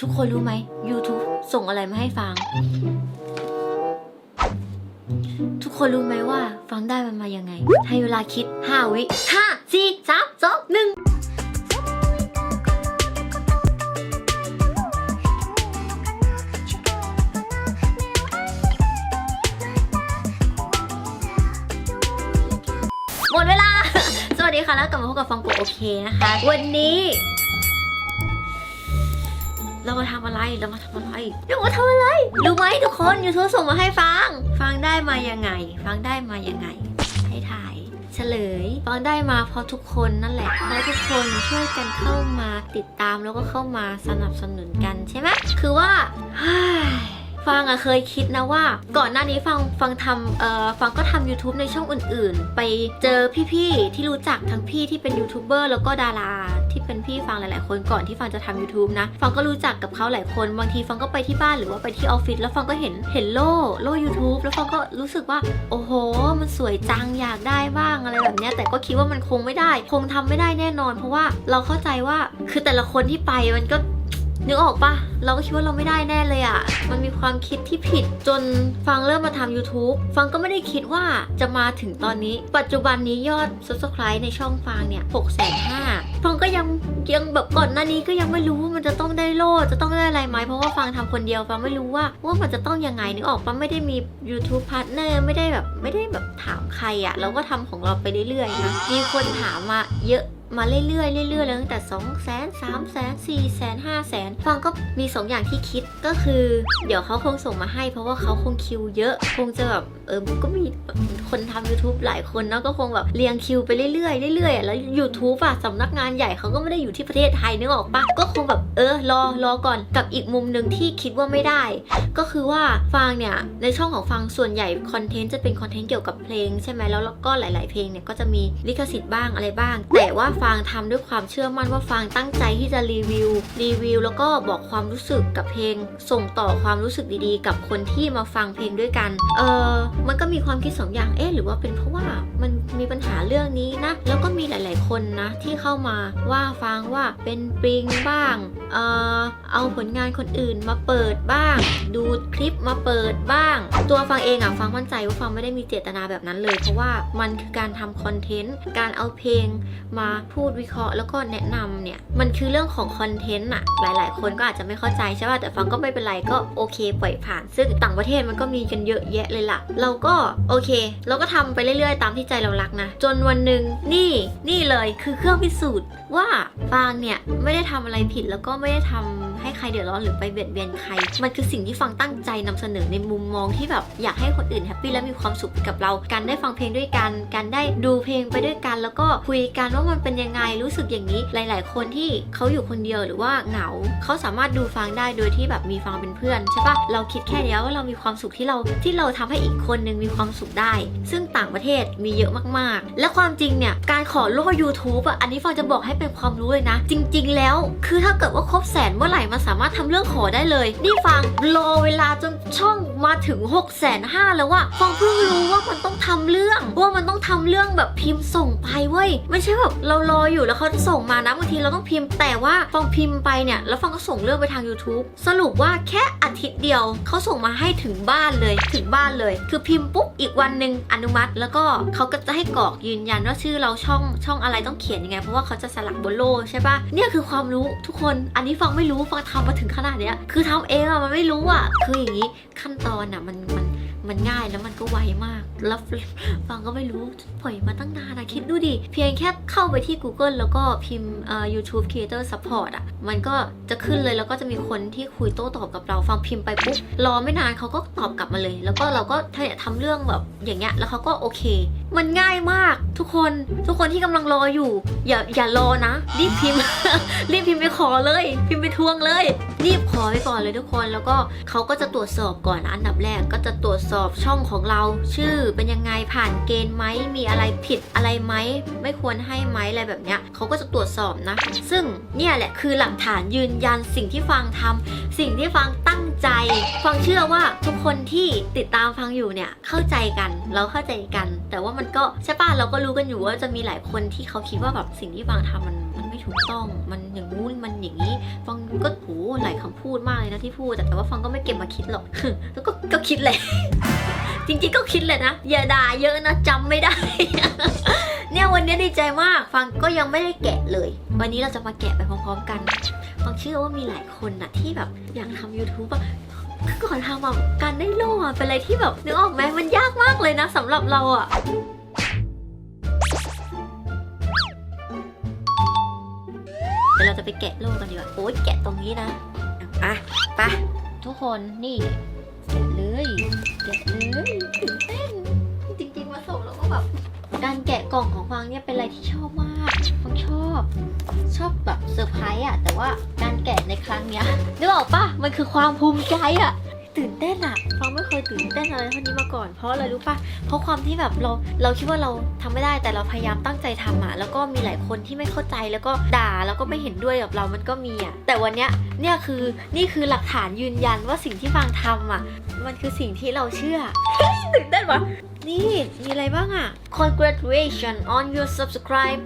ทุกคนรู้ไหม YouTube ส่งอะไรมาให้ฟัง ทุกคนรู้ไหมว่าฟังได้มันมายังไง ให้เวลาคิด 5 วิ 5 4 3 2 1หมดเวลา สวัสดีค่ะ แล้วกลับมาพบกับฟังโกโอเคนะคะ วันนี้ เรามาทำอะไรเรามาทำอะไรเรามาทำอะไรรู้ไหมทุกคนยูทูบส่งมาให้ฟัง ฟังได้มายังไง ฟังได้มายังไงให้ถ่ายเฉลยฟังได้มาเพราะทุกคนนั่นแหละเพราะทุกคนช่วยกันเข้ามาติดตามแล้วก็เข้ามาสนับสนุนกันใช่ไหมคือว่า ฟังอะเคยคิดนะว่า ก่อนหน้านี้ฟังฟังทำเอ่อฟังก็ทำ YouTube ในช่องอื่น ๆ ไปเจอพี่ๆที่รู้จักทั้งพี่ที่เป็นยูทูบเบอร์แล้วก็ดาราที่เป็นพี่ฟังหลาย ๆ คนก่อนที่ฟังจะทำ YouTube นะ ฟังก็รู้จักกับเขาหลายคนบางทีฟังก็ไปที่บ้านหรือว่าไปที่ออฟฟิศแล้วฟังก็เห็นเห็นโล่โล่ YouTube แล้วฟังก็รู้สึกว่า โอ้โห มันสวยจังอยากได้บ้างอะไรแบบเนี้ยแต่ก็คิดว่ามันคงไม่ได้ คงทำไม่ได้แน่นอน เพราะว่าเราเข้าใจว่าคือแต่ละคนที่ไปมันก็ นึกออกปะเราก็คิดว่าเราไม่ได้แน่เลยอะ่ะ มันมีความคิดที่ผิดจนฟังเริ่มมาทำ YouTube ฟังก็ไม่ได้คิดว่าจะมาถึงตอนนี้ ปัจจุบันนี้ยอด Subscribe ในช่องฟังเนี่ย6 5 0 0 0ฟังก็ยังยังแบบก่อนหน้านี้ก็ยังไม่รู้ว่ามันจะต้องได้โล่จะต้องได้อะไรไหมเพราะว่าฟังทำคนเดียวฟังไม่รู้ว่าว่ามันจะต้องยังไงนึกออกปะไม่ได้มี YouTube Partner ไม่ได้แบบไม่ได้แบบถามใครอะ่ะเราก็ทำของเราไปเรื่อยๆนะมีคนถามมาเยอะ มาเรื่อยๆเรื่อยๆเลยตั้งแต่2 0 0 0 0 0 3 0 0 0 0 4 0 0 0 0 5 0 0 0 0ฟังก็มี 2 อย่างที่คิดก็คือ เดี๋ยวเขาคงส่งมาให้ เพราะว่าเขาคงคิวเยอะ คงจะแบบเออก็มีคนทำ YouTube หลายคนเนาะก็คงแบบเรียงคิวไปเรื่อยๆเรื่อยๆแล้ว YouTube อะสำนักงานใหญ่เขาก็ไม่ได้อยู่ที่ประเทศไทยนึกออกปะก็คงแบบเออรอรอก่อนกับอีกมุมหนึ่งที่คิดว่าไม่ได้ ก็คือว่าฟังเนี่ยในช่องของฟังส่วนใหญ่คอนเทนต์จะเป็นคอนเทนต์เกี่ยวกับเพลงใช่ไหมแล้วก็หลาย ๆ เพลงเนี่ยก็จะมีลิขสิทธิ์บ้างอะไรบ้าง แต่ว่าฟางทำด้วยความเชื่อมั่นว่าฟางตั้งใจที่จะรีวิว รีวิว แล้วก็บอกความรู้สึกกับเพลง ส่งต่อความรู้สึกดีๆ กับคนที่มาฟังเพลงด้วยกัน เออมันก็มีความคิดสองอย่าง เอ๊ะหรือว่าเป็นเพราะว่ามันมีปัญหาเรื่องนี้นะ แล้วก็มีหลาย ๆ คนนะที่เข้ามาว่าฟางว่าเป็นปริงบ้าง เอ่อเอาผลงานคนอื่นมาเปิดบ้าง ดูคลิปมาเปิดบ้าง ตัวฟังเองอะฟังมั่นใจว่าฟังไม่ได้มีเจตนาแบบนั้นเลย เพราะว่ามันคือการทำคอนเทนต์การเอาเพลงมาพูดวิเคราะห์แล้วก็แนะนำเนี่ยมันคือเรื่องของคอนเทนต์อะหลาย ๆ คนก็อาจจะไม่เข้าใจใช่ป่ะแต่ฟังก็ไม่เป็นไรก็โอเคปล่อยผ่าน ซึ่งต่างประเทศมันก็มีกันเยอะแยะเลยล่ะ เราก็โอเค เราก็ทำไปเรื่อย ๆ ตามที่ใจเรารักนะ จนวันหนึ่งนี่นี่เลยคือเครื่องพิสูจน์ว่าฟางเนี่ยไม่ได้ทำอะไรผิดแล้วก็ไม่ได้ทำ ให้ใครเดือดร้อนหรือไปเบียดเบียนใคร มันคือสิ่งที่ฟังตั้งใจนำเสนอในมุมมองที่แบบอยากให้คนอื่นแฮปปี้และมีความสุขกับเรา การได้ฟังเพลงด้วยกัน การได้ดูเพลงไปด้วยกัน แล้วก็คุยกันว่ามันเป็นยังไงรู้สึกอย่างนี้ หลาย ๆ คนที่เขาอยู่คนเดียวหรือว่าเหงาเขาสามารถดูฟังได้โดยที่แบบมีฟังเป็นเพื่อนใช่ปะเราคิดแค่เนี้ยว่าเรามีความสุขที่เราที่เราทำให้อีกคนนึงมีความสุขได้ ซึ่งต่างประเทศมีเยอะมาก ๆ และความจริงเนี่ยการขอโล่ YouTube อะอันนี้ฟังจะบอกให้เป็นความรู้เลยนะ จริง ๆ แล้ว คือถ้าเกิดว่าครบแสนเมื่อไหร่มันสามารถทำเรื่องขอได้เลย นี่ฟังรอเวลาจนช่องมาถึง6กแสนห้าแล้วว่าฟังเพิ่งรู้ว่ามันต้องทำเรื่องว่ามันต้องทำเรื่องแบบพิมพ์ส่งไปเว้ยไม่ใช่แบบเรารออยู่แล้วเขาจะส่งมานะบางทีเราต้องพิมพ์ แต่ว่าฟังพิมพ์ไปเนี่ยแล้วฟังก็ส่งเรื่องไปทาง YouTube สรุปว่าแค่อาทิตย์เดียวเขาส่งมาให้ถึงบ้านเลยถึงบ้านเลย คือพิมพ์ปุ๊บอีกวันหนึ่งอนุมัติ แล้วก็เขาก็จะให้กรอกยืนยันว่าชื่อเราช่องช่องอะไรต้องเขียนยังไงเพราะว่าเขาจะสลักบนโลใช่ปะเนี่ยคือความรู้ทุกคนอันนี้ฟังไม่รู้ฟังทำมาถึงขนาดเนี้ย คือทำเองอะมันไม่รู้อะคืออย่างนี้ขั้นตอนอะมันมัน มันง่ายแล้วมันก็ไวมาก แล้วฟังก็ไม่รู้ปล่อยมาตั้งนานอะคิดดูดิ เพียงแค่เข้าไปที่ Google แล้วก็พิมพ์อ่อ YouTube Creator Support อะมันก็จะขึ้นเลยแล้วก็จะมีคนที่คุยโต้ตอบกับเราฟังพิมพ์ไปปุ๊บรอไม่นานเขาก็ตอบกลับมาเลย แล้วก็เราก็ทำเรื่องแบบอย่างเงี้ยแล้วเขาก็โอเค มันง่ายมากทุกคนทุกคนที่กำลังรออยู่ อย่าอย่ารอนะรีบพิมพ์ รีบพิมพ์ไปขอเลย พิมพ์ไปทวงเลย รีบขอไปก่อนเลยทุกคนแล้วก็เขาก็จะตรวจสอบก่อนอันดับแรกก็จะตรวจสอบช่องของเราชื่อเป็นยังไงผ่านเกณฑ์ไหมมีอะไรผิดอะไรไหมไม่ควรให้ไหมอะไรแบบเนี้ยเขาก็จะตรวจสอบนะ ซึ่งเนี่ยแหละคือหลักฐานยืนยันสิ่งที่ฟังทำสิ่งที่ฟังตั้งใจ ฟังเชื่อว่าทุกคนที่ติดตามฟังอยู่เนี่ยเข้าใจกันเราเข้าใจกัน แต่ว่ามันก็ใช่ป่ะเราก็รู้กันอยู่ว่าจะมีหลายคนที่เขาคิดว่าแบบสิ่งที่ฟังทำมันมันไม่ถูกต้องมันอย่างงู้นมันาพูดมากเลยนะที่พูดแต่แต่ว่าฟังก็ไม่เก็บมาคิดหรอกแล้วก็ก็คิดแหละ จริงๆก็คิดเลยนะ อย่าด่าเยอะนะจำไม่ได้ เนี่ยวันนี้ดีใจมาก ฟังก็ยังไม่ได้แกะเลย วันนี้เราจะมาแกะไปพร้อมๆกัน ฟังเชื่อว่ามีหลายคนนะที่แบบอยากทำ YouTube อะก่อนทำอะการได้โล่อะเป็นอะไรที่แบบนึกออกไหมมันยากมากเลยนะสำหรับเราอะเดี๋ยวเราจะไปแกะโล่กันดีกว่า โอ้ยแกะตรงนี้นะ อะไปทุกคนนี่แกะเลยแกะเลยตื่นเต้นจริงๆมาส่งแล้วก็แบบการแกะกล่องของฟังเนี่ยเป็นอะไรที่ชอบมากฟังชอบชอบแบบเซอร์ไพรส์อะแต่ว่าการแกะในครั้งเนี้ยนึกออกปะมันคือความภูมิใจอะ ตื่นเต้นอะฟังไม่เคยตื่นเต้นอะไรเท่านี้มาก่อน เพราะอะไรรู้ปะเพราะความที่แบบเราเราคิดว่าเราทำไม่ได้แต่เราพยายามตั้งใจทำอะแล้วก็มีหลายคนที่ไม่เข้าใจแล้วก็ด่าแล้วก็ไม่เห็นด้วยกับเรามันก็มีอะแต่วันเนี้ยเนี่ยคือนี่คือหลักฐานยืนยันว่าสิ่งที่ฟังทำอะมันคือสิ่งที่เราเชื่อตื่นเต้นวะนี่มีอะไรบ้างอะ congratulation on your subscribe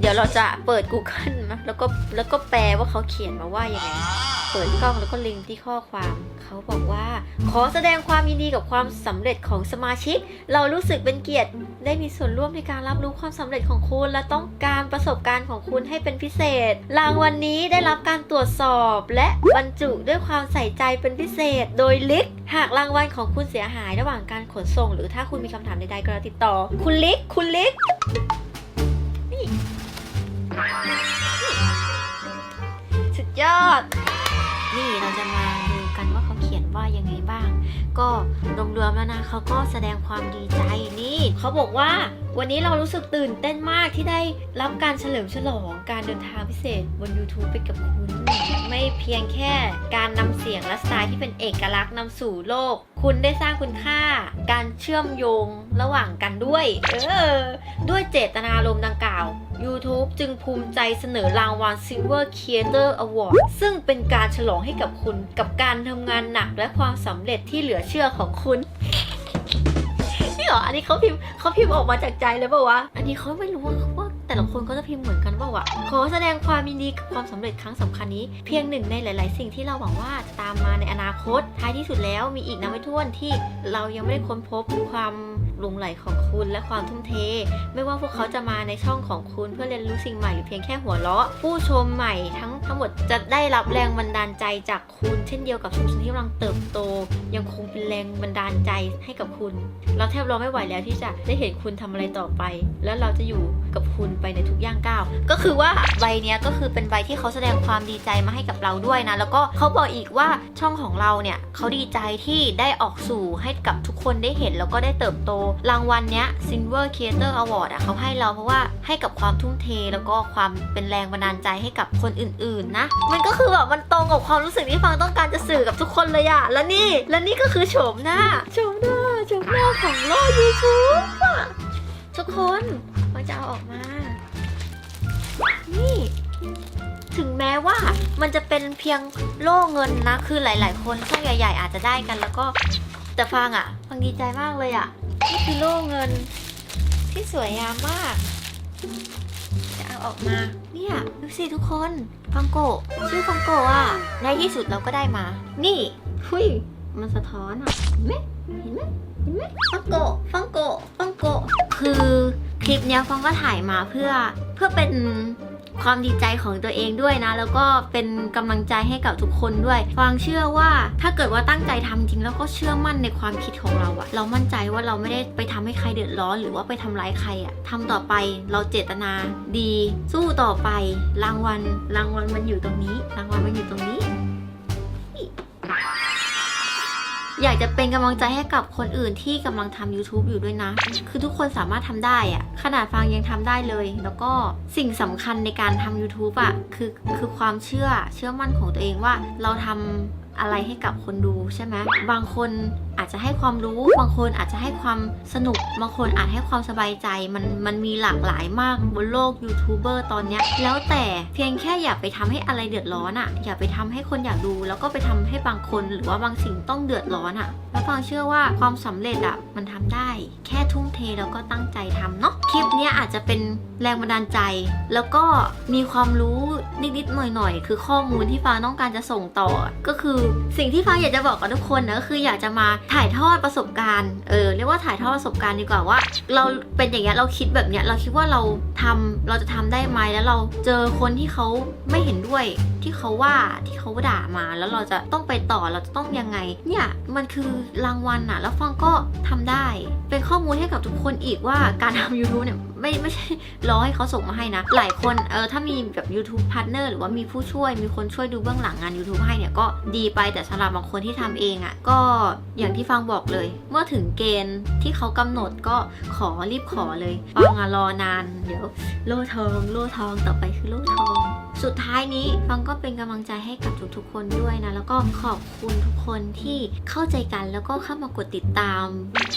เดี๋ยวเราจะเปิด Google นะแล้วก็แล้วก็แปลว่าเขาเขียนมาว่ายังไง เปิดกล้องแล้วก็ลิงก์ที่ข้อความ เขาบอกว่า ขอแสดงความยินดีกับความสำเร็จของสมาชิก เรารู้สึกเป็นเกียรติได้มีส่วนร่วมในการรับรู้ความสำเร็จของคุณ และต้องการประสบการณ์ของคุณให้เป็นพิเศษ รางวัลนนี้ได้รับการตรวจสอบ และบรรจุด้วยความใส่ใจเป็นพิเศษ โดยลิกหากรางวัลของคุณเสียหายระหว่างการขนส่ง หรือถ้าคุณมีคำถามใดๆก็ติดต่อ คุณลิกคุณลิกนี่สุดยอด นี่เราจะมาดูกันว่าเขาเขียนว่ายังไงบ้าง ก็รวมๆแล้วนะเขาก็แสดงความดีใจนี่เขาบอกว่าวันนี้เรารู้สึกตื่นเต้นมากที่ได้รับการเฉลิมฉลองการเดินทางพิเศษบน YouTube ไปกับคุณ ไม่เพียงแค่การนำเสียงและสไตล์ที่เป็นเอกลักษณ์นำสู่โลก คุณได้สร้างคุณค่า การเชื่อมโยงระหว่างกันด้วย เออ ด้วยเจตนารมณ์ดังกล่าว YouTube จึงภูมิใจเสนอรางวัล Silver Creator Award ซึ่งเป็นการฉลองให้กับคุณกับการทำงานหนักและความสำเร็จที่เหลือเชื่อของคุณนี่เหรอ อันนี้เขาพิมพ์เขาพิมพ์ออกมาจากใจเลยป่าวะ อันนี้เขาไม่รู้ว่าว่าแต่ละคนก็จะพิมพ์เหมือนกันป่าวะ ขอแสดงความยินดีกับความสำเร็จครั้งสำคัญนี้ เพียงหนึ่งในหลาย ๆ สิ่งที่เราหวังว่าจะตามมาในอนาคต ท้ายที่สุดแล้วมีอีกนับไม่ถ้วนที่เรายังไม่ได้ค้นพบความ หลงไหลของคุณและความทุ่มเท ไม่ว่าพวกเขาจะมาในช่องของคุณเพื่อเรียนรู้สิ่งใหม่หรือเพียงแค่หัวเราะ ผู้ชมใหม่ทั้งทั้งหมดจะได้รับแรงบันดาลใจจากคุณ เช่นเดียวกับชุมชนที่กำลังเติบโต ยังคงเป็นแรงบันดาลใจให้กับคุณ เราแทบรอไม่ไหวแล้วที่จะได้เห็นคุณทำอะไรต่อไป แล้วเราจะอยู่กับคุณไปในทุกย่างก้าวก็คือว่าใบเนี้ยก็คือเป็นใบที่เขาแสดงความดีใจมาให้กับเราด้วยนะ แล้วก็เขาบอกอีกว่าช่องของเราเนี่ยเขาดีใจที่ได้ออกสู่ให้กับทุกคนได้เห็นแล้วก็ได้เติบโตรางวัลเนี้ย Silver Creator Award อะเขาให้เราเพราะว่าให้กับความทุ่มเทแล้วก็ความเป็นแรงบันดาลใจให้กับคนอื่นๆนะ มันก็คือแบบมันตรงกับความรู้สึกที่ฟังต้องการจะสื่อกับทุกคนเลยอะแล้วนี่แล้วนี่ก็คือโฉมหน้าโฉมหน้าโฉมหน้าของโลกยูทูบอะทุกคนมันจะเอาออกมา นี่ถึงแม้ว่ามันจะเป็นเพียงโล่เงินนะ คือหลาย ๆ คนช่องใหญ่ ๆ อาจจะได้กันแล้วก็แต่ฟังอะฟังดีใจมากเลยอะนี่ คือโล่เงิน ที่สวยงามมาก จะเอาออกมา เนี่ย ดูสิทุกคนฟังโกชื่อฟังโกอะ ในที่สุดเราก็ได้มา นี่หุยมันสะท้อนอะเห็นไหมเห็นไหมเห็นไหมฟังโกฟังโกฟังโกคือคลิปเนี้ยฟังก็ถ่ายมาเพื่อเพื่อเป็น ความดีใจของตัวเองด้วยนะ แล้วก็เป็นกำลังใจให้กับทุกคนด้วยฟังเชื่อว่าถ้าเกิดว่าตั้งใจทำจริงแล้วก็เชื่อมั่นในความคิดของเราอะเรามั่นใจว่าเราไม่ได้ไปทำให้ใครเดือดร้อน หรือว่าไปทำร้ายใครอะทำต่อไปเราเจตนาดี สู้ต่อไป รางวัล รางวัลมันอยู่ตรงนี้ รางวัลมันอยู่ตรงนี้ อยากจะเป็นกำลังใจให้กับคนอื่นที่กำลังทำ YouTube อยู่ด้วยนะ คือทุกคนสามารถทำได้อะขนาดฟังยังทำได้เลย แล้วก็สิ่งสำคัญในการทำ YouTube อะคือคือความเชื่อเชื่อมั่นของตัวเองว่าเราทำ อะไรให้กับคนดูใช่ไหมบางคนอาจจะให้ความรู้ บางคนอาจจะให้ความสนุก บางคนอาจให้ความสบายใจ มันมันมีหลากหลายมากบนโลกยูทูบเบอร์ตอนเนี้ย แล้วแต่เพียงแค่อย่าไปทำให้อะไรเดือดร้อนอะ่ะ อย่าไปทำให้คนอยากดู แล้วก็ไปทำให้บางคนหรือว่าบางสิ่งต้องเดือดร้อนอะ่ะ แล้วฟังเชื่อว่าความสำเร็จอะ่ะมันทำได้ แค่ทุ่มเทแล้วก็ตั้งใจทำเนาะ คลิปนี้อาจจะเป็นแรงบันดาลใจ แล้วก็มีความรู้นิดๆหน่อยๆ คือข้อมูลที่ฟ้าต้องการจะส่งต่อ ก็คือสิ่งที่ฟ้าอยากจะบอกกับทุกคนนะคืออยากจะมาถ่ายทอดประสบการณ์เออเรียกว่าถ่ายทอดประสบการณ์ดีกว่าว่า เราเป็นอย่างเงี้ยเราคิดแบบเนี้ยเราคิดว่าเราทำเราจะทำได้ไหมแล้วเราเจอคนที่เขาไม่เห็นด้วยที่เขาว่าที่เขาด่ามา แล้วเราจะต้องไปต่อเราจะต้องยังไง เนี่ยมันคือรางวัลอะแล้วฟังก็ทำได้ เป็นข้อมูลให้กับทุกคนอีกว่าการทำ YouTube เนี่ยไม่ไม่ใช่รอให้เขาส่งมาให้นะ หลายคนเออถ้ามีแบบ YouTube Partner หรือว่ามีผู้ช่วยมีคนช่วยดูเบื้องหลังงาน YouTube ให้เนี่ยก็ดีไปแต่สำหรับบางคนที่ทำเองอะ่ะก็อย่างที่ฟังบอกเลย เมื่อถึงเกณฑ์ที่เขากำหนดก็ขอรีบขอเลยฟังอะรอนาน เดี๋ยวโล่ทองโล่ทองต่อไปคือโล่ทอง สุดท้ายนี้ฟังก็เป็นกำลังใจให้กับทุกๆคนด้วยนะ แล้วก็ขอบคุณทุกคนที่เข้าใจกันแล้วก็เข้ามากดติดตาม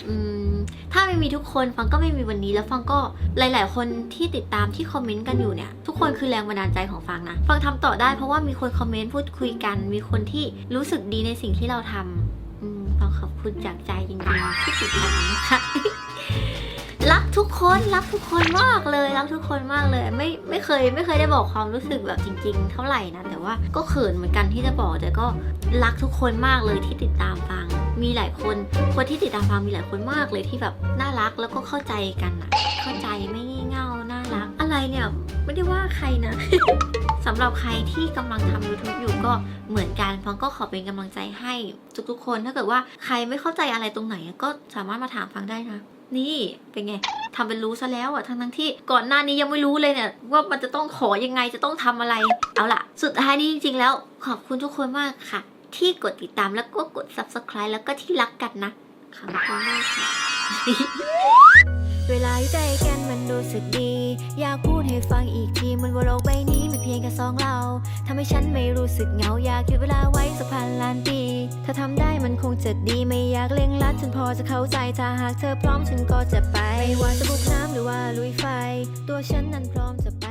อืมถ้าไม่มีทุกคนฟังก็ไม่มีวันนี้แล้วฟังก็หลาย ๆ คนที่ติดตามที่คอมเมนต์กันอยู่เนี่ยทุกคนคือแรงบันดาลใจของฟังนะฟังทำต่อได้เพราะว่ามีคนคอมเมนต์พูดคุยกัน มีคนที่รู้สึกดีในสิ่งที่เราทำอืมฟังขอบคุณจากใจจริงๆที่ติดตามนะคะ ทุกคนรักทุกคนมากเลยรักทุกคนมากเลย ไม่ไม่เคยไม่เคยได้บอกความรู้สึกแบบจริง ๆ เท่าไหร่นะแต่ว่าก็เขินเหมือนกันที่จะบอกแต่ก็รักทุกคนมากเลยที่ติดตามฟัง มีหลายคนคนที่ติดตามฟังมีหลายคนมากเลยที่แบบน่ารักแล้วก็เข้าใจกันอะเข้าใจไม่งี่เง่าน่ารัก อะไรเนี่ยไม่ได้ว่าใครนะสำหรับใครที่กำลังทำ YouTube อยู่ก็เหมือนกันฟังก็ขอเป็นกำลังใจให้ทุกๆคน ถ้าเกิดว่าใครไม่เข้าใจอะไรตรงไหนก็สามารถมาถามฟังได้นะ นี่เป็นไงทำเป็นรู้ซะแล้วอะทั้งทั้งที่ก่อนหน้านี้ยังไม่รู้เลยเนี่ย ว่ามันจะต้องขอยังไงจะต้องทำอะไร เอาล่ะ สุดท้ายนี้จริงๆ แล้ว ขอบคุณทุกคนมากค่ะ ที่กดติดตามแล้วก็กด subscribe แล้วก็ที่รักกันนะขอบคุณมากค่ะ เวลาอยู่ใกล้กันมันรู้สึกดี อยากพูดให้ฟังอีกทีมันว่าโลกใบนี้มีเพียงแค่สองเราทำให้ฉันไม่รู้สึกเหงาอยากหยุดเวลาไว้สักพันล้านปี ถ้าทำได้มันคงจะดีไม่อยากเล่งลัดฉันพอจะเข้าใจถ้าหากเธอพร้อมฉันก็จะไปไม่ว่าจะบุกน้ำหรือว่าลุยไฟ ตัวฉันนั้นพร้อมจะไป